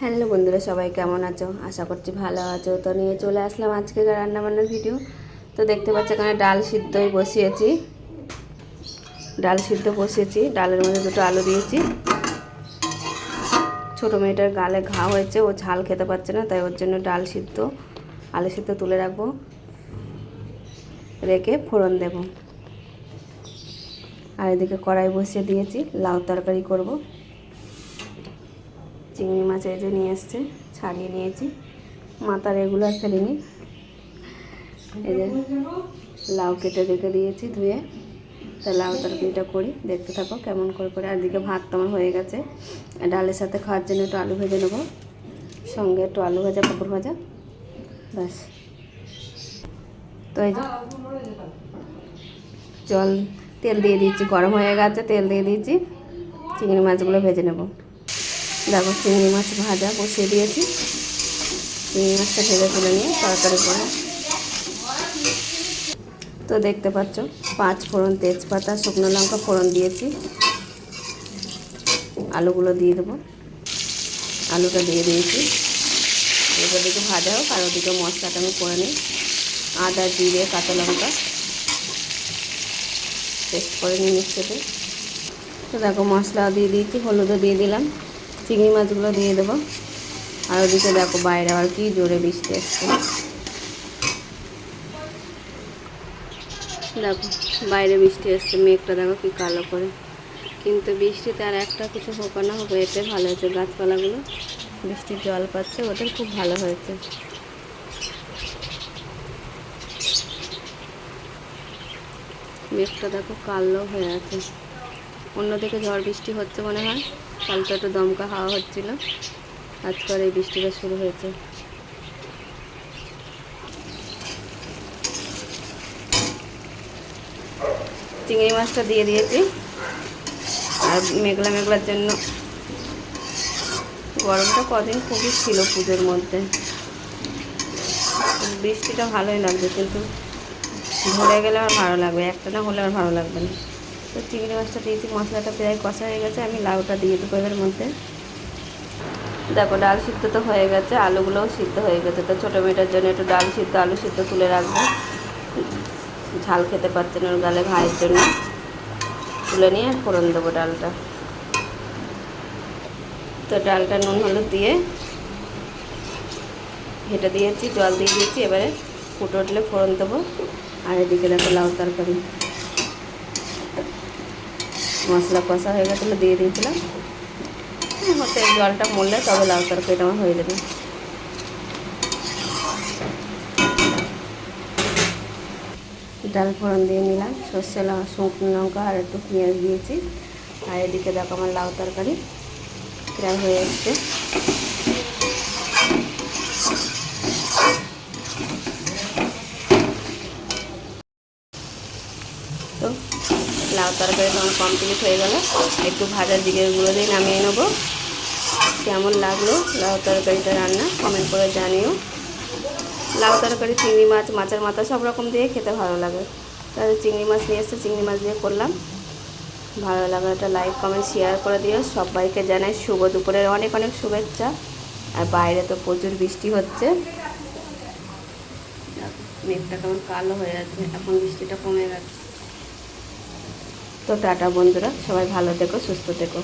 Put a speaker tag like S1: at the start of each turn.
S1: Hello বন্ধুরা, সবাই কেমন আছো? আশা করছি ভালো আছো। তো নিয়ে চলে আসলাম আজকে রান্নাবান্নার ভিডিও তো দেখতে পাচ্ছ এখানে ডাল সিদ্ধই বসিয়েছি। ডাল সিদ্ধ বসিয়েছি। ডালের মধ্যে দুটো আলু দিয়েছি। ছোটো মেয়েটার গালে ঘা হয়েছে, ও ঝাল খেতে পারছে না, তাই ওর জন্য ডাল সিদ্ধ, আলু সিদ্ধ তুলে রাখব। রেখে ফোড়ন দেব। আর এদিকে কড়াই বসিয়ে দিয়েছি, লাউ তরকারি করব। চিংড়ি মাছ এই যে নিয়ে এসছে, ছাড়িয়ে নিয়েছি। মাথা রেগুলার ফেলিনি এই যে লাউ কেটে রেখে দিয়েছি ধুয়ে। তা লাউ তরকারিটা করি, দেখতে থাকো কেমন করে করে। আর দিকে ভাত তোমার হয়ে গেছে। ডালের সাথে খাওয়ার জন্য একটু আলু ভেজে নেব। সঙ্গে একটু আলু ভাজা, পাপড় ভাজা। ব্যাস। তো এই যে জল, তেল দিয়ে দিচ্ছি, গরম হয়ে গেছে, তেল দিয়ে দিচ্ছি। চিংড়ি মাছগুলো ভেজে নেব। দেখো চিংড়ি মাছ ভাজা বসিয়ে দিয়েছি। চিংড়ি মাছটা ভেজে তুলে নিয়ে তরকারি করে তো দেখতে পাচ্ছ, পাঁচ ফোড়ন তেজপাতা, শুকনো লঙ্কা ফোড়ন দিয়েছি। আলুগুলো দিয়ে দেবো। আলুটা দিয়ে দিয়েছি। এবার দিকে ভাজা হোক আর ওদিকে মশলাটা আমি করে নিই। আদা, জিরে, কাঁচা লঙ্কা পেস্ট করে নিই মিক্সিতে। তো দেখো মশলা দিয়ে দিয়েছি, হলুদও দিয়ে দিলাম। চিংড়ি মাছগুলো দিয়ে দেবো। আর ওদিকে দেখো বাইরে আবার কি জোরে বৃষ্টি আসছে। দেখো, বাইরে বৃষ্টি আসছে, মেঘটা দেখো কি কালো করে। কিন্তু বৃষ্টিতে আর একটা কিছু হোক না হোক, এতে ভালো হয়েছে। গাছপালাগুলো, বৃষ্টির জল পাচ্ছে, ওদের খুব ভালো হয়েছে। মেঘটা দেখো কালো হয়ে আছে। অন্যদিকে ঝড় বৃষ্টি হচ্ছে মনে হয়। কালকে একটু দমকা হাওয়া হচ্ছিল। আজকাল এই বৃষ্টিটা শুরু হয়েছে। চিংড়ি মাছটা দিয়ে দিয়েছি। আর মেঘলা মেঘলার জন্য গরমটা কদিন খুবই ছিল পুজোর মধ্যে। বৃষ্টিটা ভালোই লাগবে কিন্তু ধরে গেলে আমার ভালো লাগবে একটা না হলে আর ভালো লাগবে না। তো চিংড়ি মাছটা দিয়েছি, মশলাটা প্রায় কষা হয়ে গেছে, আমি লাউটা দিয়ে দেবো এর মধ্যে। দেখো, ডাল সিদ্ধ তো হয়ে গেছে, আলুগুলোও সিদ্ধ হয়ে গেছে, তো ছোটো মেয়েটার জন্য একটু ডাল সিদ্ধ, আলু সিদ্ধ তুলে রাখব। ঝাল খেতে পারছে না ওর গালে ভাইয়ের জন্য। তুলে নিয়ে ফোড়ন দেবো ডালটা। তো ডালটা নুন হলুদ দিয়ে ঘেটে দিয়েছি, জল দিয়ে দিয়েছি, এবারে ফুটো উঠলে ফোড়ন দেবো। আর এদিকে দেখো লাউ তরকারি। মশলা কষা হয়ে গেছিল দিয়ে দিয়েছিলাম। হতে জলটা মরলে তবে লাউ তরকারিটা আমার হয়ে যাবে। ডাল ফোড়ন দিয়ে নিলাম, সর্ষে শুকনো লঙ্কা আর একটু পেঁয়াজ দিয়েছি। আর এদিকে দেখো আমার লাউ তরকারি প্রায় হয়ে এসছে। তো লাউ তরকারি তোমার কমপ্লিট হয়ে গেল। একটু ভাজা জিরের গুঁড়ো দিয়ে নামিয়ে নেব। কেমন লাগল লাউ তরকারিটা রান্না কমেন্ট করে জানিও। লাউ তরকারি, চিংড়ি মাছ, মাছের মাথা সব রকম দিয়ে খেতে ভালো লাগে। তাহলে চিংড়ি মাছ নিয়ে এসে চিংড়ি মাছ দিয়ে করলাম। ভালো লাগল একটা লাইক কমেন্ট শেয়ার করে দিও। সবাইকে জানাই শুভ দুপুরের অনেক অনেক শুভেচ্ছা। আর বাইরে তো প্রচুর বৃষ্টি হচ্ছে। মেঘটা কেমন কালো হয়ে আছে, এখন বৃষ্টিটা কমে গেছে। তো টাটা বন্ধুরা সবাই ভালো থেকো সুস্থ থেকো।